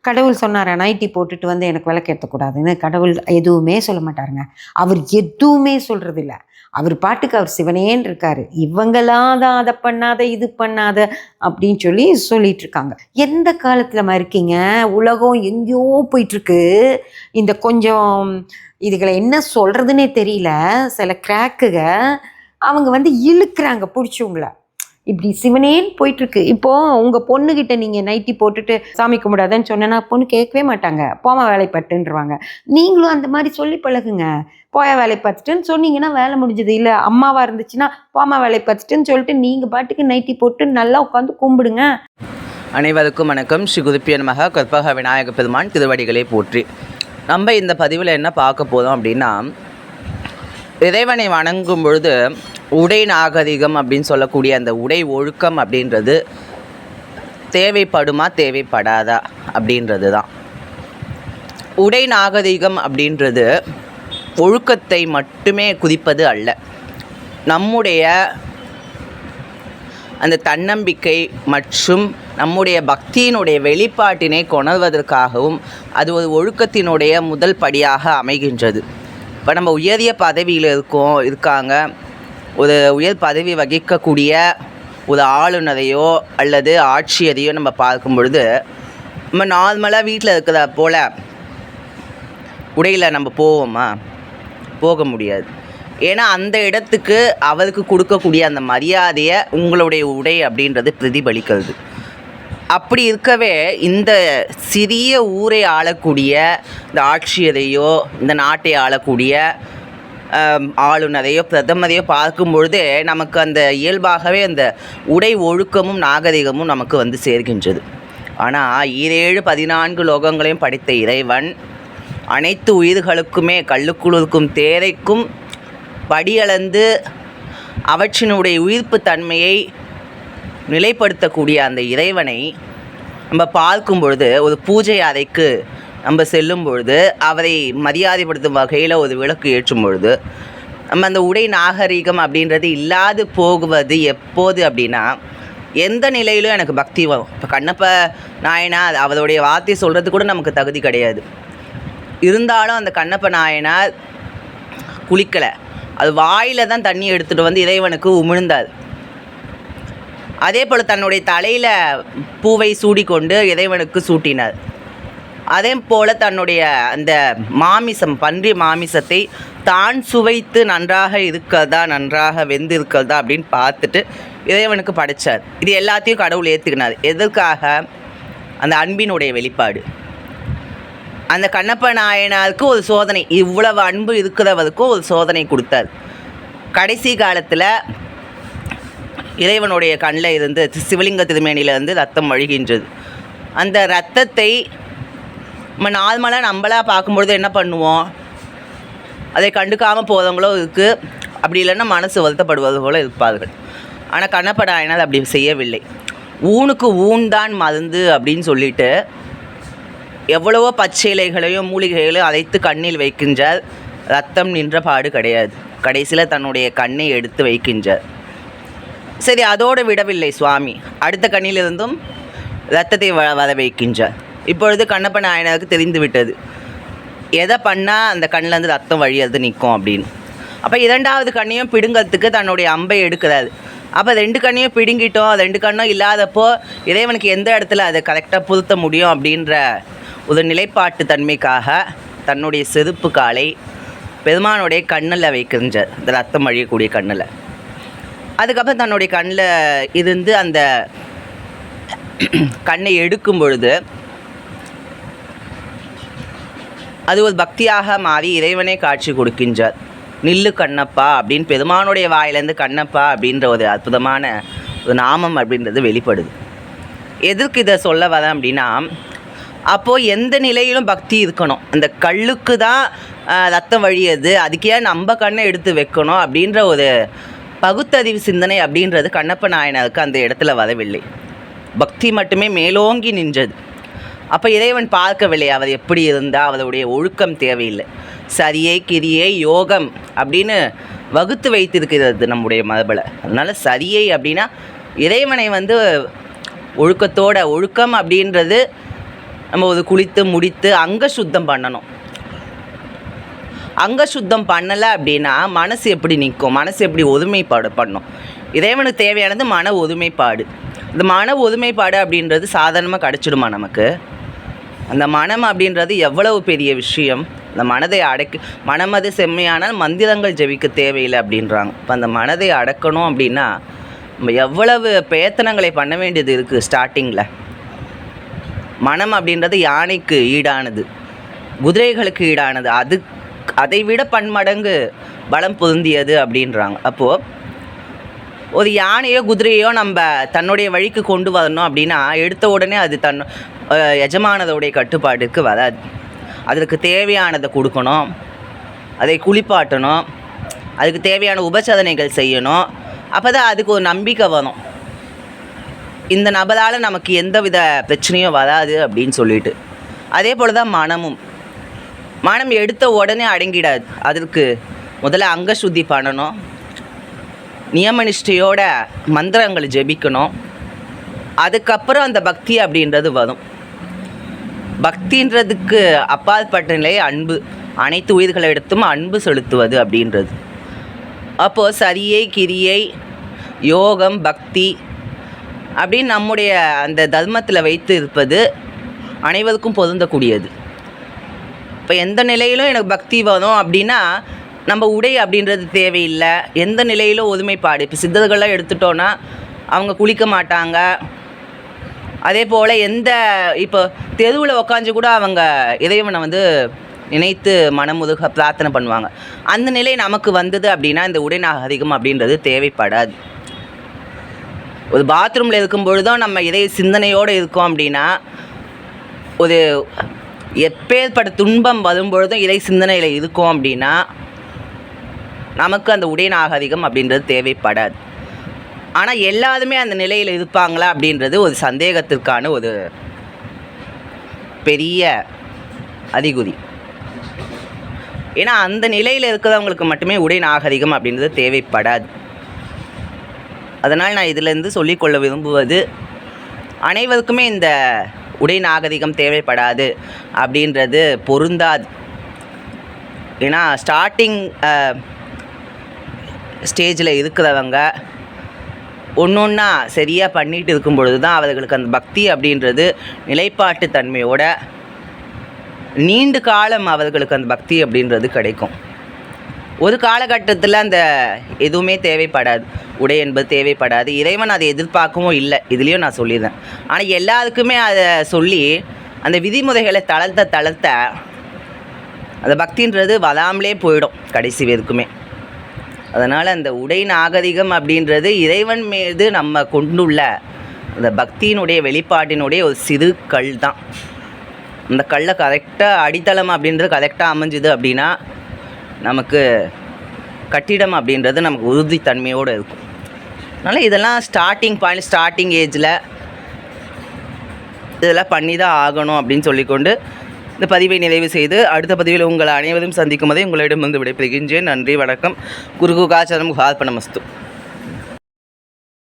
கடவுள் சொன்னாரா நைட்டி போட்டுட்டு வந்து எனக்கு விளக்கேற்றக்கூடாதுன்னு கடவுள் எதுவுமே சொல்ல மாட்டாருங்க. அவர் எதுவுமே சொல்கிறதில்ல அவர் பாட்டுக்கு அவர் சிவனேன்னு இருக்கார். இவங்களாம் தான் அதை பண்ணாத இது பண்ணாத அப்படின்னு சொல்லி சொல்லிட்டு இருக்காங்க எந்த காலத்தில் இருக்கீங்க? உலகம் எங்கேயோ போயிட்டுருக்கு. இந்த கொஞ்சம் இதுகளை என்ன சொல்கிறதுனே தெரியல. சில கிராக்குக அவங்க வந்து இழுக்கிறாங்க பிடிச்சவங்கள இப்படி சிவனேன்னு போயிட்டுருக்கு. இப்போது உங்கள் பொண்ணுக்கிட்ட நீங்கள் நைட்டி போட்டுட்டு சாமி கும்பிடாதன்னு சொன்னேன்னா பொண்ணு கேட்கவே மாட்டாங்க. போமா வேலை பட்டுன்றவாங்க நீங்களும் அந்த மாதிரி சொல்லி பழகுங்க. போய வேலை பார்த்துட்டுன்னு சொன்னீங்கன்னா வேலை முடிஞ்சது. இல்லை அம்மாவாக இருந்துச்சுன்னா போமா வேலை பார்த்துட்டுன்னு சொல்லிட்டு நீங்கள் பாட்டுக்கு நைட்டி போட்டு நல்லா உட்காந்து கும்பிடுங்க. அனைவருக்கும் வணக்கம். ஸ்ரீ குருப்பியன் மகா கற்பக விநாயக பெருமான் திருவடிகளை போற்றி. நம்ம இந்த பதிவில் என்ன பார்க்க போதும் அப்படின்னா இறைவனை வணங்கும் பொழுது உடை நாகரிகம் அப்படின்னு சொல்லக்கூடிய அந்த உடை ஒழுக்கம் அப்படின்றது தேவைப்படுமா தேவைப்படாதா அப்படின்றது தான் உடை நாகரிகம் அப்படின்றது ஒழுக்கத்தை மட்டுமே குறிப்பது அல்ல. நம்முடைய அந்த தன்னம்பிக்கை மற்றும் நம்முடைய பக்தியினுடைய வெளிப்பாட்டினை கொணர்வதற்காகவும் அது ஒரு ஒழுக்கத்தினுடைய முதல் படியாக அமைகின்றது. இப்போ நம்ம உயரிய பதவியில் இருக்கோம் இருக்காங்க. ஒரு உயர் பதவி வகிக்கக்கூடிய ஒரு ஆளுநரையோ அல்லது ஆட்சியரையோ நம்ம பார்க்கும் பொழுது நம்ம நார்மலாக வீட்டில் இருக்கிற போல் உடையில் நம்ம போவோமா? போக முடியாது. ஏன்னா அந்த இடத்துக்கு அவருக்கு கொடுக்கக்கூடிய அந்த மரியாதையை உங்களுடைய உடை அப்படின்றது பிரதிபலிக்கிறது. அப்படி இருக்கவே இந்த சிறிய ஊரை ஆளக்கூடிய இந்த ஆட்சியரையோ இந்த நாட்டை ஆளக்கூடிய ஆளுநரையோ பிரதமரையோ பார்க்கும் பொழுதே நமக்கு அந்த இயல்பாகவே அந்த உடை ஒழுக்கமும் நாகரிகமும் நமக்கு வந்து சேர்கின்றது. ஆனால் ஈரேழு பதினான்கு லோகங்களையும் படைத்த இறைவன் அனைத்து உயிர்களுக்குமே கல்லுக்குழுக்கும் தேரைக்கும் படியளந்து அவற்றினுடைய உயிர்ப்பு தன்மையை நிலைப்படுத்தக்கூடிய அந்த இறைவனை நம்ம பார்க்கும் பொழுது ஒரு பூஜை அறைக்கு நம்ம செல்லும் பொழுது அவரை மரியாதைப்படுத்தும் வகையில் ஒரு விளக்கு ஏற்றும் பொழுது நம்ம அந்த உடை நாகரீகம் அப்படின்றது இல்லாது போகுவது எப்போது அப்படின்னா எந்த நிலையிலும் எனக்கு பக்தி வரும் இப்போ கண்ணப்ப நாயனார் அவருடைய வார்த்தை சொல்கிறது கூட நமக்கு தகுதி கிடையாது. இருந்தாலும் அந்த கண்ணப்ப நாயனார் குளிக்கலை. அது வாயில் தான் தண்ணி எடுத்துகிட்டு வந்து இறைவனுக்கு உமிழ்ந்தார். அதே போல் தன்னுடைய தலையில் பூவை சூடிக்கொண்டு இறைவனுக்கு சூட்டினார். அதே போல் தன்னுடைய அந்த மாமிசம் பன்றி மாமிசத்தை தான் சுவைத்து நன்றாக இருக்கிறதா நன்றாக வெந்து இருக்கிறதா அப்படின்னு பார்த்துட்டு இறைவனுக்கு படைத்தார் இது எல்லாத்தையும் கடவுள் ஏற்றுக்கினார் எதற்காக? அந்த அன்பினுடைய வெளிப்பாடு. அந்த கண்ணப்ப நாயனாருக்கு ஒரு சோதனை இவ்வளவு அன்பு இருக்கிறவருக்கும் ஒரு சோதனை கொடுத்தார். கடைசி காலத்தில் இறைவனுடைய கண்ணில் இருந்து சிவலிங்க திருமேனியிலிருந்து ரத்தம் வழிகின்றது. அந்த ரத்தத்தை நம்ம நார்மலாக நம்மளாக பார்க்கும்பொழுது என்ன பண்ணுவோம்? அதை கண்டுக்காமல் போகிறவங்களும் இருக்குது அப்படி இல்லைன்னா மனசு வருத்தப்படுவது போல இருப்பார்கள். ஆனால் கண்ணப்ப அப்படி செய்யவில்லை. ஊனுக்கு ஊன் தான் மருந்து அப்படின்னு சொல்லிட்டு எவ்வளவோ பச்சை இலைகளையும் மூலிகைகளையும் அரைத்து கண்ணில் வைக்கின்றார். ரத்தம் நின்ற பாடு கிடையாது. கடைசியில் தன்னுடைய கண்ணை எடுத்து வைக்கின்றார். சரி அதோடு விடவில்லை சுவாமி. அடுத்த கண்ணிலிருந்தும் ரத்தத்தை வ வர வைக்கின்றார். இப்பொழுது கண்ணப்ப நாயனருக்கு தெரிந்து விட்டது எதை பண்ணால் அந்த கண்ணிலேருந்து ரத்தம் வழியறது நிற்கும் அப்படின்னு. அப்போ இரண்டாவது கண்ணையும் பிடுங்கிறதுக்கு தன்னுடைய அம்பை எடுக்கிறாரு. அப்போ ரெண்டு கண்ணையும் பிடுங்கிட்டோம். ரெண்டு கண்ணும் இல்லாதப்போ இறைவனுக்கு எந்த இடத்துல அதை கரெக்டாக புதுத்த முடியும் அப்படின்ற ஒரு நிலைப்பாட்டு தன்மைக்காக தன்னுடைய செருப்பு காலை பெருமானுடைய கண்ணில் வைக்கின்றார். இந்த ரத்தம் வழியக்கூடிய கண்ணில். அதுக்கப்புறம் தன்னுடைய கண்ணில் இருந்து அந்த கண்ணை எடுக்கும் பொழுது அது ஒரு பக்தியாக மாறி இறைவனே காட்சி கொடுக்கின்றார். நில்லு கண்ணப்பா அப்படின்னு பெருமானுடைய வாயிலேருந்து கண்ணப்பா அப்படின்ற ஒரு அற்புதமான ஒரு நாமம் அப்படின்றது வெளிப்படுது. எதற்கு இதை சொல்ல வரேன் அப்படின்னா அப்போது எந்த நிலையிலும் பக்தி இருக்கணும். அந்த கல்லுக்கு தான் ரத்தம் வழியது அதுக்கே நம்ம கண்ணை எடுத்து வைக்கணும் அப்படின்ற ஒரு பகுத்தறிவு சிந்தனை அப்படின்றது கண்ணப்ப நாயனருக்கு அந்த இடத்துல வரவில்லை. பக்தி மட்டுமே மேலோங்கி நின்றது. அப்போ இறைவன் பார்க்கவில்லை. அவர் எப்படி இருந்தால் அவருடைய ஒழுக்கம் தேவையில்லை. சரியே கிரியே யோகம் அப்படின்னு வகுத்து வைத்திருக்கிறது நம்முடைய மரபில். அதனால் சரியை அப்படின்னா இறைவனை வந்து ஒழுக்கத்தோட ஒழுக்கம் அப்படின்றது நம்ம ஒரு குளித்து முடித்து அங்க சுத்தம் பண்ணணும். அங்க சுத்தம் பண்ணலை அப்படின்னா மனசு எப்படி நிற்கும்? மனசு எப்படி ஒதுமைப்பாடு பண்ணும்? இறைவனுக்கு தேவையானது மன ஒதுமைப்பாடு இந்த மன ஒதுமைப்பாடு அப்படின்றது சாதாரணமாக கிடச்சிடுமா நமக்கு? அந்த மனம் அப்படின்றது எவ்வளவு பெரிய விஷயம்? அந்த மனதை அடக்கி மனமது செம்மையானால் மந்திரங்கள் ஜெபிக்க தேவையில்லை அப்படின்றாங்க. இப்போ அந்த மனதை அடக்கணும் அப்படின்னா நம்ம எவ்வளவு பிரயத்தனங்களை பண்ண வேண்டியது இருக்குது ஸ்டார்டிங்கில் மனம் அப்படின்றது யானைக்கு ஈடானது. குதிரைகளுக்கு ஈடானது. அது அதை விட பன்மடங்கு பலம் பொருந்தியது அப்படின்றாங்க. அப்போது ஒரு யானையோ குதிரையோ நம்ம தன்னுடைய வழிக்கு கொண்டு வரணும் அப்படின்னா எடுத்த உடனே அது தன் எஜமானதோடைய கட்டுப்பாட்டுக்கு வராது. அதற்கு தேவையானதை கொடுக்கணும். அதை குளிப்பாட்டணும். அதுக்கு தேவையான உபசதனைகள் செய்யணும். அப்போ தான் அதுக்கு ஒரு நம்பிக்கை வரும். இந்த நபரால் நமக்கு எந்த வித பிரச்சனையும் வராது அப்படின்னு சொல்லிட்டு. அதே போல் தான் மனமும். மனம் எடுத்த உடனே அடங்கிடாது. அதற்கு முதல்ல அங்க சுத்தி பண்ணணும். நியமனிஷ்டையோட மந்திரங்கள் ஜெபிக்கணும். அதுக்கப்புறம் அந்த பக்தி அப்படின்றது வரும். பக்தின்றதுக்கு அப்பாற்பட்ட நிலை அன்பு. அனைத்து உயிர்களிடத்தும் அன்பு செலுத்துவது அப்படின்றது. அப்போது சரியை கிரியை யோகம் பக்தி அப்படின்னு நம்முடைய அந்த தர்மத்தில் வைத்து இருப்பது அனைவருக்கும் பொருந்தக்கூடியது. இப்போ எந்த நிலையிலும் எனக்கு பக்தி வரும் அப்படின்னா நம்ம உடை அப்படின்றது தேவையில்லை. எந்த நிலையிலும் ஒதுமைப்பாடு? இப்போ சித்தர்கள்லாம் எடுத்துட்டோன்னா அவங்க குளிக்க மாட்டாங்க. அதே போல் எந்த இப்போ தெருவில் உக்காந்து கூட அவங்க இறைவனை வந்து நினைத்து மனமுதுக பிரார்த்தனை பண்ணுவாங்க. அந்த நிலை நமக்கு வந்தது அப்படின்னா இந்த உடை நாகரிகம் அப்படின்றது தேவைப்படாது. ஒரு பாத்ரூமில் இருக்கும் பொழுதும் நம்ம இதை சிந்தனையோடு இருக்கோம் அப்படின்னா ஒரு எப்பேற்பட்ட துன்பம் வரும்பொழுதும் இறை சிந்தனையில் இருக்கோம் அப்படின்னா நமக்கு அந்த உடை நாகரிகம் அப்படின்றது தேவைப்படாது. ஆனால் எல்லாருமே அந்த நிலையில் இருப்பாங்களா அப்படின்றது ஒரு சந்தேகத்திற்கான ஒரு பெரிய அறிகுறி. ஏன்னா அந்த நிலையில் இருக்கிறவங்களுக்கு மட்டுமே உடை நாகரிகம் அப்படின்றது தேவைப்படாது. அதனால் நான் இதிலேருந்து சொல்லிக்கொள்ள விரும்புவது அனைவருக்குமே இந்த உடை நாகரிகம் தேவைப்படாது அப்படின்றது பொருந்தாது. ஏன்னா ஸ்டார்டிங் ஸ்டேஜில் இருக்கிறவங்க ஒன்று ஒன்றா சரியாக பண்ணிகிட்டு இருக்கும் பொழுது தான் அவர்களுக்கு அந்த பக்தி அப்படின்றது நிலைப்பாட்டு தன்மையோட நீண்ட காலம் அவர்களுக்கு அந்த பக்தி அப்படின்றது கிடைக்கும். ஒரு காலகட்டத்தில் அந்த எதுவுமே தேவைப்படாது. உடை என்பது தேவைப்படாது. இறைவன் அதை எதிர்பார்க்கவும் இல்லை. இதுலேயும் நான் சொல்லிடுறேன். ஆனால் எல்லாருக்குமே அதை சொல்லி அந்த விதிமுறைகளை தளர்த்த தளர்த்த அந்த பக்தின்றது வராமலே போயிடும் கடைசி வரைக்குமே. அதனால் அந்த உடை நாகரிகம் அப்படின்றது இறைவன் மீது நம்ம கொண்டுள்ள அந்த பக்தியினுடைய வெளிப்பாட்டினுடைய ஒரு சிறு கல் தான். அந்த கல்லை கரெக்டாக அடித்தளம் அப்படின்றது கரெக்டாக அமைஞ்சுது அப்படின்னா நமக்கு கட்டிடம் அப்படின்றது நமக்கு உறுதித்தன்மையோடு இருக்கும். அதனால் இதெல்லாம் ஸ்டார்டிங் பாயிண்ட் ஸ்டார்டிங் ஏஜில் இதெல்லாம் பண்ணி தான் ஆகணும் அப்படின்னு சொல்லிக்கொண்டு இந்த பதிவை நிறைவு செய்து அடுத்த பதிவில் உங்கள் அனைவரும் சந்திக்கும் வரை உங்களிடம் வந்து விடைபெறுகின்றேன். நன்றி வணக்கம். குருகுகாச்சரம் குஹார்ப்பணமஸ்து